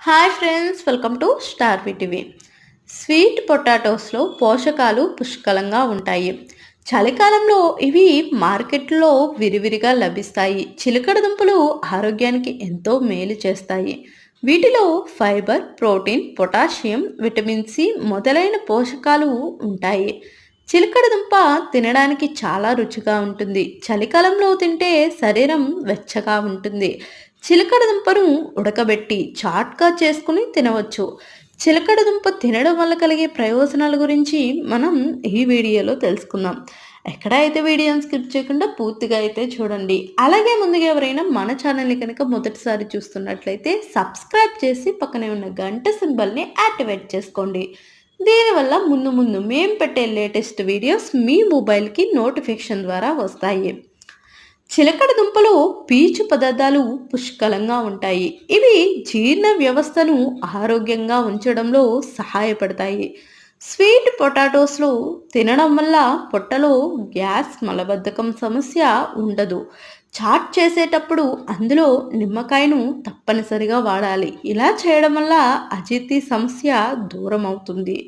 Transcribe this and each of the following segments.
Hi friends welcome to Star TV. Sweet పొటాటోస్లో పోషకాలు పుష్కలంగా ఉంటాయి. చలికాలంలో ఇవి మార్కెట్లో విరివిరిగా లభిస్తాయి. చిలకడ దుంపలు ఆరోగ్యానికి ఎంతో మేలు చేస్తాయి. వీటిలో fibre protein potassium vitamin C మొదలైన పోషకాలు ఉంటాయి. చిలకడ దుంప తినడానికి చాలా రుచిగా ఉంటుంది. చలికాలంలో తింటే శరీరం వెచ్చగా ఉంటుంది. చిలకడ దుంపను ఉడకబెట్టి చాట్గా చేసుకుని తినవచ్చు. చిలకడ దుంప తినడం వల్ల కలిగే ప్రయోజనాల గురించి మనం ఈ వీడియోలో తెలుసుకుందాం. ఎక్కడ అయితే వీడియోని స్కిప్ చేయకుండా పూర్తిగా అయితే చూడండి. అలాగే ముందుగా ఎవరైనా మన ఛానల్ని కనుక మొదటిసారి చూస్తున్నట్లయితే సబ్స్క్రైబ్ చేసి పక్కనే ఉన్న గంట సింబల్ని యాక్టివేట్ చేసుకోండి. దీనివల్ల ముందు ముందు మేము పెట్టే లేటెస్ట్ వీడియోస్ మీ మొబైల్కి నోటిఫికేషన్ ద్వారా వస్తాయి. చిలకడ దుంపలు పీచు పదార్థాలు పుష్కలంగా ఉంటాయి. ఇవి జీర్ణ వ్యవస్థను ఆరోగ్యంగా ఉంచడంలో సహాయపడతాయి. స్వీట్ పొటాటోస్లో తినడం వల్ల పొట్టలో గ్యాస్ మలబద్ధకం సమస్య ఉండదు. చాట్ చేసేటప్పుడు అందులో నిమ్మకాయను తప్పనిసరిగా వాడాలి. ఇలా చేయడం వల్ల అజీర్తి సమస్య దూరం అవుతుంది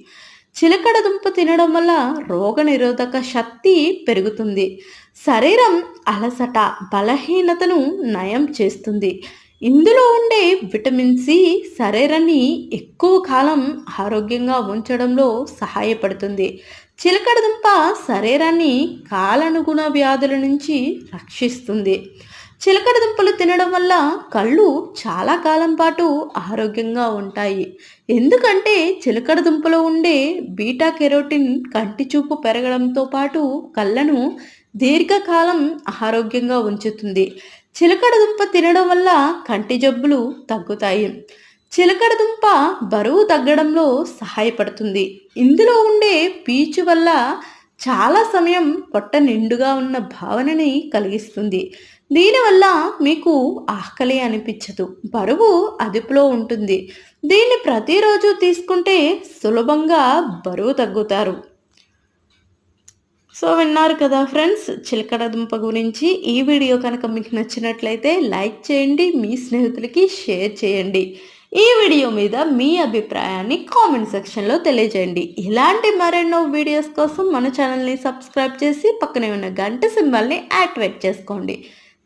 చిలకడ దుంప తినడం వల్ల రోగనిరోధక శక్తి పెరుగుతుంది. శరీరం అలసట బలహీనతను నయం చేస్తుంది. ఇందులో ఉండే విటమిన్ సి శరీరాన్ని ఎక్కువ కాలం ఆరోగ్యంగా ఉంచడంలో సహాయపడుతుంది. చిలకడ దుంప శరీరాన్ని కాలనుగుణ వ్యాధుల నుంచి రక్షిస్తుంది. చిలకడ దుంపలు తినడం వల్ల కళ్ళు చాలా కాలం పాటు ఆరోగ్యంగా ఉంటాయి. ఎందుకంటే చిలకడ దుంపలో ఉండే బీటా కెరోటిన్ కంటి చూపు పెరగడంతో పాటు కళ్ళను దీర్ఘకాలం ఆరోగ్యంగా ఉంచుతుంది. చిలకడ దుంప తినడం వల్ల కంటి జబ్బులు తగ్గుతాయి. చిలకడ దుంప బరువు తగ్గడంలో సహాయపడుతుంది. ఇందులో ఉండే పీచు వల్ల చాలా సమయం పొట్ట నిండుగా ఉన్న భావనని కలిగిస్తుంది. దీనివల్ల మీకు ఆకలి అనిపించదు. బరువు అదుపులో ఉంటుంది. దీన్ని ప్రతిరోజు తీసుకుంటే సులభంగా బరువు తగ్గుతారు. సో విన్నారు కదా ఫ్రెండ్స్ చిలకడ దుంప గురించి. ఈ వీడియో కనుక మీకు నచ్చినట్లయితే లైక్ చేయండి మీ స్నేహితులకి షేర్ చేయండి. ఈ వీడియో మీద మీ అభిప్రాయాన్ని కామెంట్ సెక్షన్లో తెలియజేయండి. ఇలాంటి మరెన్నో వీడియోస్ కోసం మన ఛానల్ని సబ్స్క్రైబ్ చేసి పక్కనే ఉన్న గంట సింబల్ని యాక్టివేట్ చేసుకోండి.